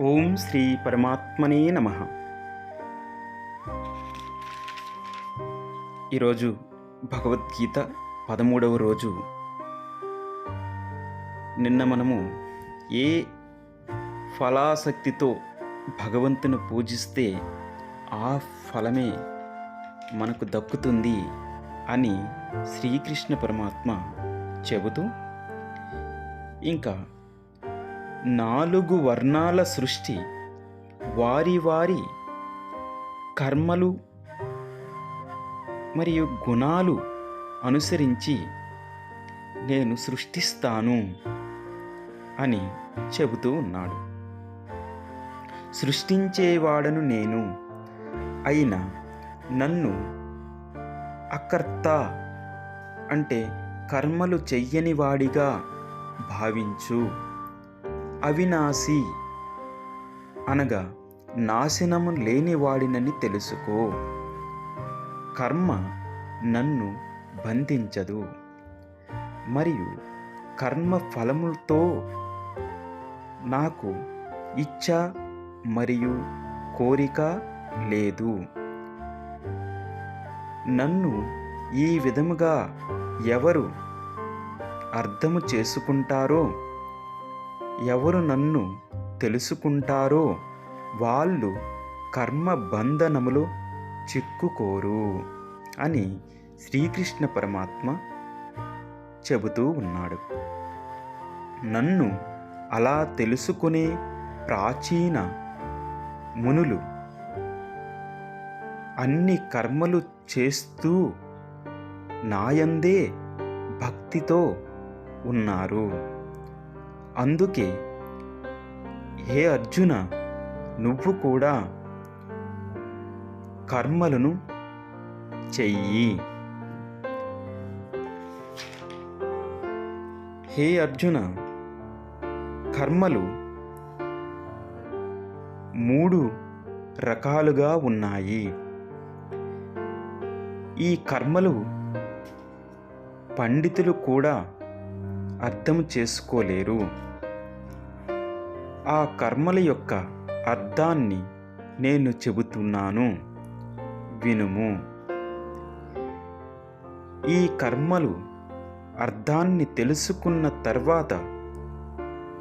ఓం శ్రీ పరమాత్మనే నమ. ఈరోజు భగవద్గీత పదమూడవ రోజు. నిన్న మనము ఏ ఫలాసక్తితో భగవంతుని పూజిస్తే ఆ ఫలమే మనకు దక్కుతుంది అని శ్రీకృష్ణ పరమాత్మ చెబుతూ ఇంకా నాలుగు వర్ణాల సృష్టి. వారి వారి కర్మలు మరియు గుణాలు అనుసరించి నేను సృష్టిస్తాను అని చెబుతూ ఉన్నాడు. సృష్టించేవాడను నేను అయిన నన్ను అకర్త అంటే కర్మలు చెయ్యని వాడిగా భావించు. అవినాశి. అనగా నాశనము లేనివాడినని తెలుసుకో. కర్మ నన్ను బంధించదు. మరియు కర్మ ఫలములతో నాకు ఇచ్చ మరియు కోరిక లేదు. నన్ను ఈ విధముగా ఎవరు అర్థము చేసుకుంటారో ఎవరు నన్ను తెలుసుకుంటారో వాళ్ళు కర్మ బంధనములో చిక్కుకోరు అని శ్రీకృష్ణ పరమాత్మ చెబుతూ ఉన్నాడు. నన్ను అలా తెలుసుకునే ప్రాచీన మునులు అన్ని కర్మలు చేస్తూ నాయందే భక్తితో ఉన్నారు. అందుకే హే అర్జున నువ్వు కూడా కర్మలను చెయ్యి. హే అర్జున కర్మలు మూడు రకాలుగా ఉన్నాయి. ఈ కర్మలు పండితులు కూడా అర్థం చేసుకోలేరు. ఆ కర్మల యొక్క అర్థాన్ని నేను చెబుతున్నాను. వినుము. ఈ కర్మలు అర్థాన్ని తెలుసుకున్న తర్వాత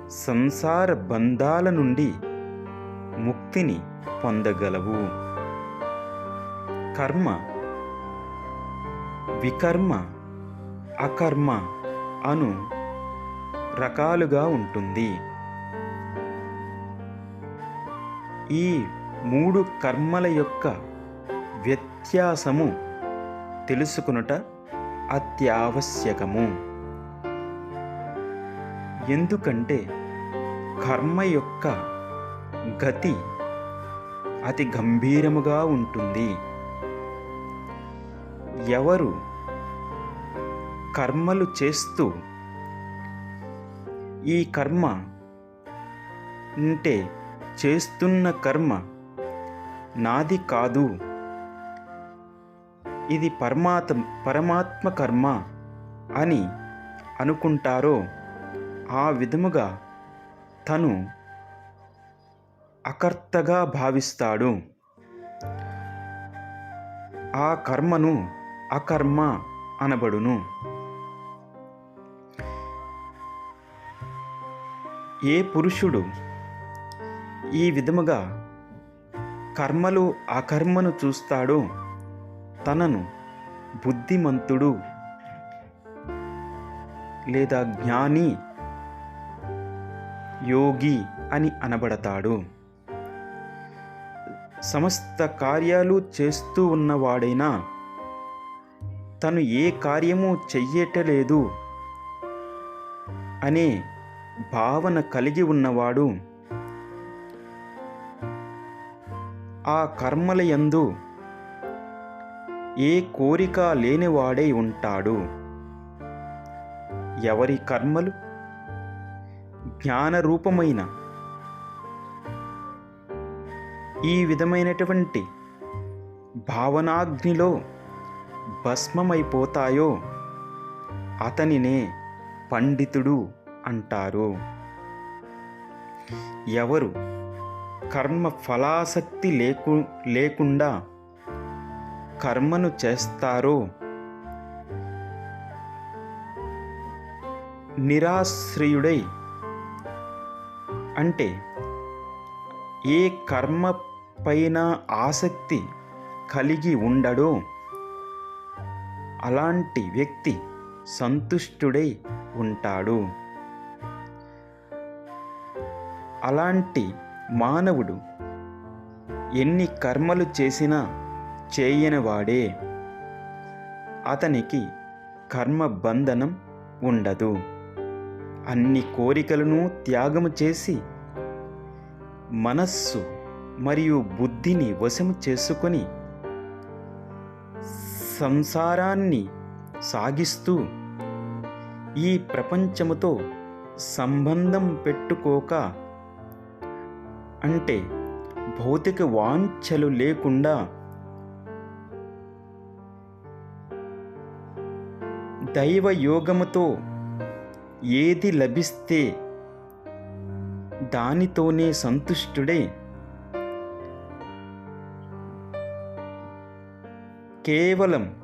సంసార బంధాల నుండి ముక్తిని పొందగలవు. కర్మ వికర్మ అకర్మ అను రకాలుగా ఉంటుంది. ఈ మూడు కర్మల యొక్క వ్యత్యాసము తెలుసుకునుట అత్యావశ్యకము. ఎందుకంటే కర్మ యొక్క గతి అతి గంభీరముగా ఉంటుంది. ఎవరు కర్మలు చేస్తూ ఈ కర్మ అంటే చేస్తున్న కర్మ నాది కాదు. ఇది పరమాత్మ పరమాత్మ కర్మ అని అనుకుంటారో ఆ విధముగా తను అకర్తగా భావిస్తాడు. ఆ కర్మను అకర్మ అనబడును. ఏ పురుషుడు ఈ విధముగా కర్మలు అకర్మను చూస్తాడో తనను బుద్ధిమంతుడు లేదా జ్ఞాని యోగి అని అనబడతాడు. సమస్త కార్యాలు చేస్తూ ఉన్నవాడైనా తను ఏ కార్యము చెయ్యటలేదు అనే భావన కలిగి ఉన్నవాడు. ఆ కర్మల యందు ఏ కోరిక లేనివాడై ఉంటాడు. ఎవరి కర్మలు? జ్ఞానరూపమైన. ఈ విధమైనటువంటి భావనాగ్నిలో భస్మమైపోతాయో అతనినే పండితుడు అంటారు. ఎవరు? కర్మ ఫలాసక్తి లేకు లేకుండా కర్మను చేస్తారో? నిరాశ్రయుడై అంటే ఏ కర్మ పైన ఆసక్తి కలిగి ఉండడో? అలాంటి వ్యక్తి సంతుష్టుడై ఉంటాడు. అలాంటి మానవుడు ఎన్ని కర్మలు చేసినా చేయనివాడే. అతనికి కర్మ బంధనం ఉండదు. అన్ని కోరికలను త్యాగము చేసి మనస్సు మరియు బుద్ధిని వశము చేసుకొని సంసారాన్ని సాగిస్తూ ఈ ప్రపంచముతో సంబంధం పెట్టుకోక అంటే భౌతిక వాంఛలు లేకుండా దైవ యోగముతో ఏది లభిస్తే దానితోనే సంతుష్టుడే. కేవలం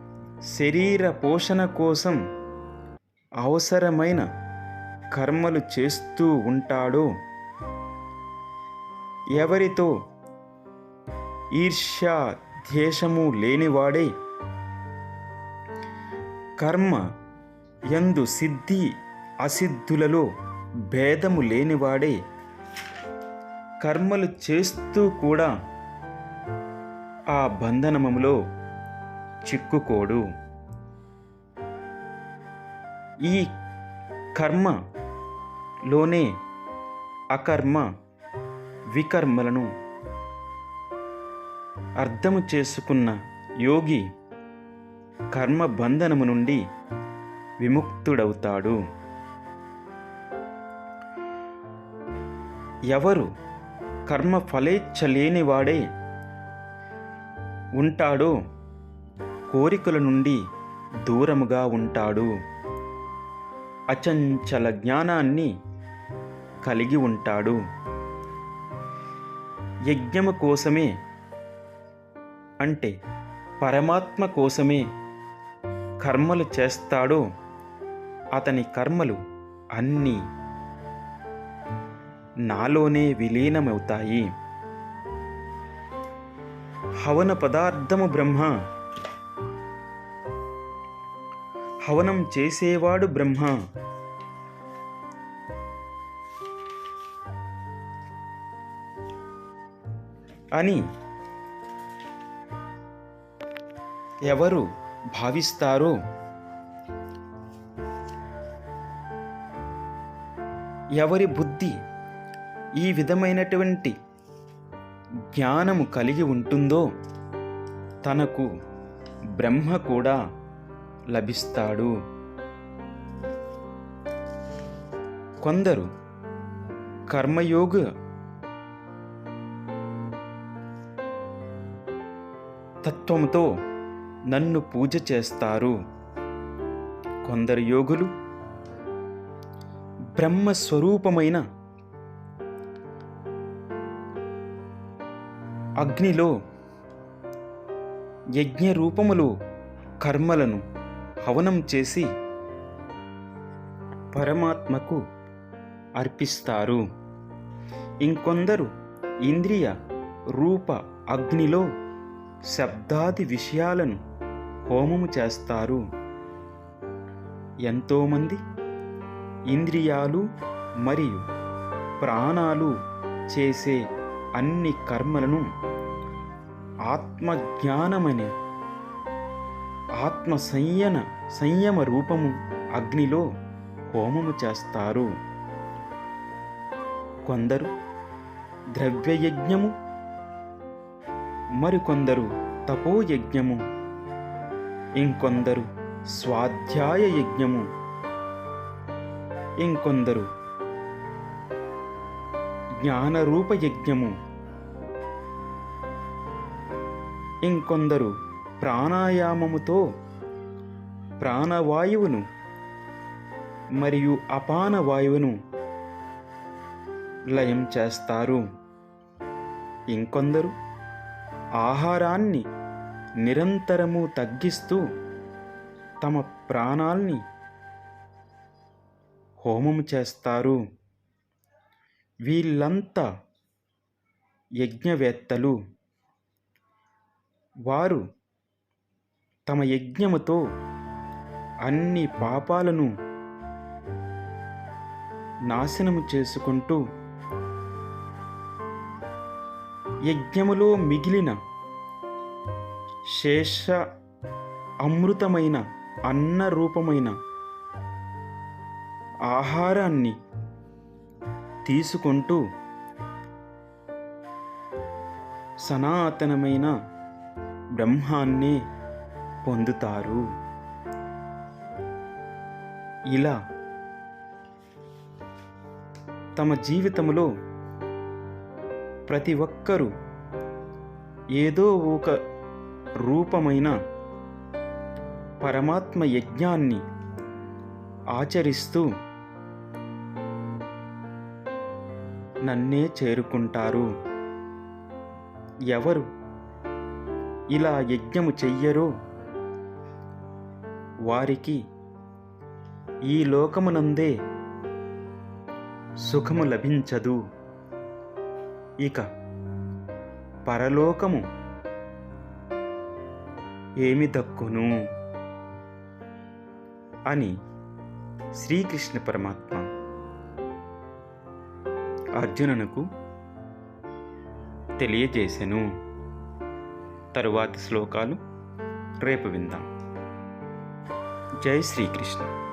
శరీర పోషణ కోసం అవసరమైన కర్మలు చేస్తూ ఉంటాడో ఎవరితో? ఈర్ష్య ద్వేషము లేనివాడే. కర్మ యందు సిద్ధి అసిద్ధులలో భేదము లేనివాడే. కర్మలు చేస్తూ కూడా ఆ బంధనములో చిక్కుకోడు. ఈ కర్మలోనే అకర్మ వికర్మలను అర్థము చేసుకున్న యోగి కర్మ బంధనము నుండి విముక్తుడవుతాడు. ఎవరు కర్మ ఫలేచ్ఛ లేనివాడే ఉంటాడో కోరికల నుండి దూరముగా ఉంటాడు. అచంచల జ్ఞానాన్ని కలిగి ఉంటాడు. యజ్ఞము కోసమే అంటే పరమాత్మ కోసమే కర్మలు చేస్తాడో అతని కర్మలు అన్నీ నాలోనే విలీనమవుతాయి. హవన పదార్థము బ్రహ్మ. హవనం చేసేవాడు బ్రహ్మ. అని ఎవరు భావిస్తారో ఎవరి బుద్ధి ఈ విధమైనటువంటి జ్ఞానము కలిగి ఉంటుందో తనకు బ్రహ్మ కూడా లభిస్తాడు. కొందరు కర్మయోగ తత్వముతో నన్ను పూజ చేస్తారు. కొందరు యోగులు బ్రహ్మస్వరూపమైన అగ్నిలో యజ్ఞ రూపములు కర్మలను హవనం చేసి పరమాత్మకు అర్పిస్తారు. ఇంకొందరు ఇంద్రియ రూప అగ్నిలో శబ్దాది విషయాలను హోమము చేస్తారు. ఎంతోమంది ఇంద్రియాలు మరియు ప్రాణాలు చేసే అన్ని కర్మలను ఆత్మజ్ఞానమనే ఆత్మ సంయన సంయమ రూపము అగ్నిలో హోమము చేస్తారు. కొందరు ద్రవ్యయజ్ఞము మరికొందరు తపోయజ్ఞము. ఇంకొందరు స్వాధ్యాయ యజ్ఞము ఇంకొందరు జ్ఞానరూప యజ్ఞము ఇంకొందరు ప్రాణాయామముతో ప్రాణవాయువును మరియు అపాన వాయువును లయం చేస్తారు. ఇంకొందరు ఆహారాన్ని నిరంతరము తగ్గిస్తూ తమ ప్రాణాల్ని హోమం చేస్తారు. వీళ్ళంతా యజ్ఞవేత్తలు. వారు తమ యజ్ఞముతో అన్ని పాపాలను నాశనము చేసుకుంటూ యజ్ఞములో మిగిలిన శేష అమృతమైన అన్న రూపమైన ఆహారాన్ని తీసుకుంటూ సనాతనమైన బ్రహ్మాన్ని పొందుతారు. ఇలా తమ జీవితంలో ప్రతి ఒక్కరూ ఏదో ఒక రూపమైన పరమాత్మ యజ్ఞాన్ని ఆచరిస్తూ నన్నే చేరుకుంటారు. ఎవరు ఇలా యజ్ఞము చెయ్యరో వారికి ఈ లోకమునందే సుఖము లభించదు. ఇక పరలోకము ఏమి దక్కును? అని శ్రీకృష్ణ పరమాత్మ అర్జునునకు తెలియజేసెను. తరువాతి శ్లోకాలు రేపు విందాం. జై శ్రీకృష్ణ.